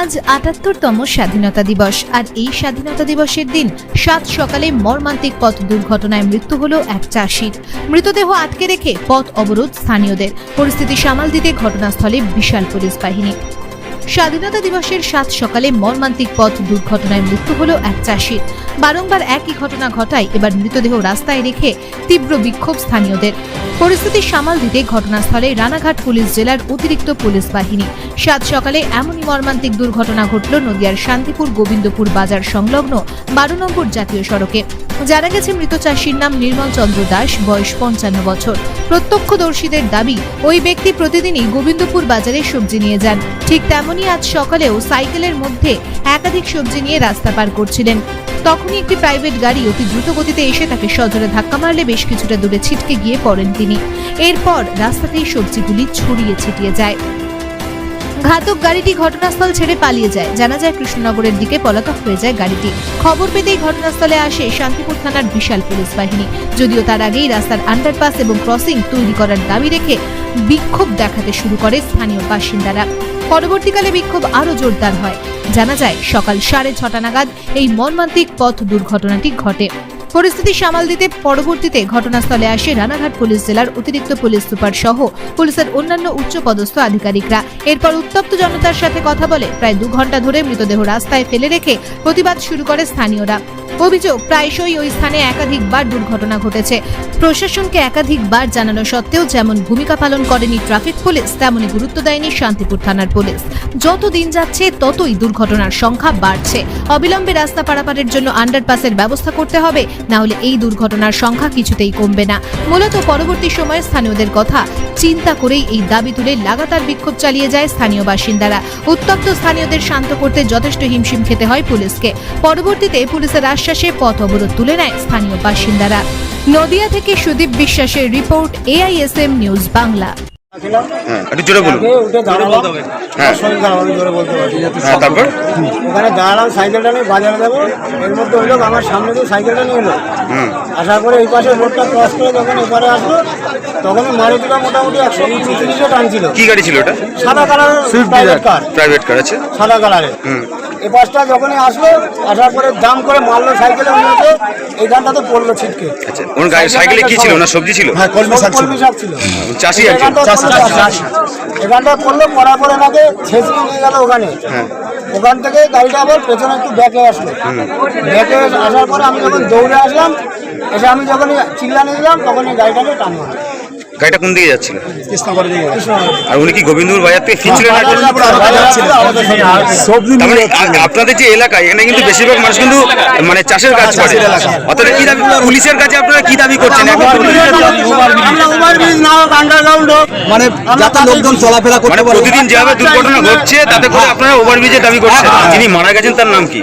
আজ আটাত্তরতম স্বাধীনতা দিবস, আর এই স্বাধীনতা দিবসের দিন সাত সকালে মর্মান্তিক পথ দুর্ঘটনায় মৃত্যু হলো এক চাষির মৃতদেহ আটকে রেখে পথ অবরোধ স্থানীয়দের। পরিস্থিতি সামাল দিতে ঘটনাস্থলে বিশাল পুলিশ বাহিনী। স্বাধীনতা দিবসের সাত সকালে মর্মান্তিক পথ দুর্ঘটনায় মৃত্যু হল এক চাষির। বারংবার একই ঘটনা ঘটায়। এবার মৃতদেহ রাস্তায় রেখে তীব্র বিক্ষোভ স্থানীয়দের। পরিস্থিতি সামাল দিতে ঘটনাস্থলে রানাঘাট পুলিশ জেলার অতিরিক্ত পুলিশ বাহিনী। সাত সকালে এমনই মর্মান্তিক দুর্ঘটনা ঘটল নদিয়ার শান্তিপুর গোবিন্দপুর বাজার সংলগ্ন বারো নম্বর জাতীয় সড়কে। জানা গেছে, মৃত চাষির নাম নির্মল চন্দ্র দাস, বয়স পঞ্চান্ন বছর। প্রত্যক্ষদর্শীদের দাবি, ওই ব্যক্তি প্রতিদিনই গোবিন্দপুর বাজারে সবজি নিয়ে যান। ঠিক তেমনই আজ সকালেও সাইকেলের মধ্যে একাধিক সবজি নিয়ে রাস্তা পার করছিলেন। তখনই একটি প্রাইভেট গাড়ি অতি দ্রুত গতিতে এসে তাকে সজোরে ধাক্কা মারলে বেশ কিছুটা দূরে ছিটকে গিয়ে পড়েন তিনি। এরপর রাস্তাতেই সবজিগুলি ছড়িয়ে ছিটিয়ে যায়। ঘাতক গাড়িটি ঘটনাস্থল ছেড়ে পালিয়ে যায়। জানা যায় কৃষ্ণনগরের দিকে পলাতক হয়ে যায় গাড়িটি। খবর পেতেই ঘটনাস্থলে আসে শান্তিপুর থানার বিশাল পুলিশ বাহিনী। যদিও তার আগেই রাস্তার আন্ডারপাস এবং ক্রসিং তৈরি করার দাবি রেখে বিক্ষোভ দেখাতে শুরু করে স্থানীয় বাসিন্দারা। পরবর্তীকালে বিক্ষোভ আরও জোরদার হয়। জানা যায়, সকাল সাড়ে ছটা নাগাদ এই মর্মান্তিক পথ দুর্ঘটনাটি ঘটে। পরিস্থিতি সামাল দিতে পরবর্তীতে ঘটনাস্থলে আসে রানাঘাট পুলিশ জেলার অতিরিক্ত পুলিশ সুপার সহ পুলিশের অন্যান্য উচ্চপদস্থ আধিকারিকরা। এরপর উত্তপ্ত জনতার সাথে কথা বলে প্রায় দু ঘণ্টা ধরে মৃতদেহ রাস্তায় ফেলে রেখে প্রতিবাদ শুরু করে স্থানীয়রা। অভিযোগ, প্রায়শই ওই স্থানে একাধিকবার দুর্ঘটনা ঘটেছে। প্রশাসনকে একাধিকবার জানানো সত্ত্বেও যেমন ভূমিকা পালন করেনি ট্রাফিক পুলিশ তেমনি গুরুত্ব দেয়নি শান্তিপুর থানার পুলিশ। যত দিন যাচ্ছে, ততই দুর্ঘটনার সংখ্যা বাড়ছে। অবিলম্বে রাস্তা পারাপারের জন্য আন্ডারপাসের ব্যবস্থা করতে হবে, না হলে এই দুর্ঘটনার সংখ্যা কিছুতেই কমবে না। মূলত পরবর্তী সময়ে স্থানীয়দের কথা চিন্তা করেই এই দাবি তুলে লাগাতার বিক্ষোভ চালিয়ে যায় স্থানীয় বাসিন্দারা। উত্তপ্ত স্থানীয়দের শান্ত করতে যথেষ্ট হিমশিম খেতে হয় পুলিশকে। পরবর্তীতে পুলিশের আশ্বাসে পথ অবরোধ তুলে নেয় স্থানীয় বাসিন্দারা। নদিয়া থেকে সুদীপ বিশ্বাসের রিপোর্ট এআইএসএম নিউজ বাংলা। হ্যাঁ একটু জোরে বলুন। হ্যাঁ। হ্যাঁ তারপর? ওখানে দাঁড়ালাম সাইকেলটা নিয়ে বাজারে যাব। এর মধ্যে ওই লোক আমার সামনে দিয়ে সাইকেলটা নিয়ে এলো। আসার পরে এই পাশে রোডটা ক্রস করে যখন এপারে আসলো তখন মারুতিটা মোটামুটি একশো টানছিল কি গাড়ি ছিল ওটা? সাদা কালারের প্রাইভেট কার প্রাইভেট কার আছে। সাদা কালারের। হুম। এ পাশটা যখনই আসলো আসার পরে দাম করে মারলো সাইকেলে উন্নতে এইখানটাতে পড়ল ছিটকে। আচ্ছা গাড়ি সাইকেলে কি ছিল ওনার সবজি ছিল? হ্যাঁ কলমি শাক কলমি শাক ছিল। চাষি একজন এখানটা পড়ল পড়ার পরে নাকি ছেঁচড়ে নিয়ে গেল ওখানে। হ্যাঁ। ওখান থেকে গাড়িটা আবার পেছনে একটু ব্যাকে আসলো। ব্যাকে আসার পরে আমি যখন দৌড়ে আসলাম এসে আমি যখন চিল্লানি দিলাম তখন এই গাড়িটাকে নিয়ে টানলো গাড়িটা কোন দিকে যাচ্ছিল? আর উনি কি গোবিন্দপুর বাজার থেকে ফিরছিলেন। মানে আপনাদের যে এলাকা এখানে কিন্তু বেশিরভাগ মানুষ কিন্তু মানে চাষের কাজ করে। অতটা কি দাবি পুলিশের কাছে আপনারা কি দাবি করছেন? মানে যাতে লোকজন চলাফেরা মানে করতে পারে। প্রতিদিন যেভাবে দুর্ঘটনা ঘটছে তাতে করে আপনারা ওভারব্রিজের দাবি করছেন। যিনি মারা গেছেন তার নাম কি?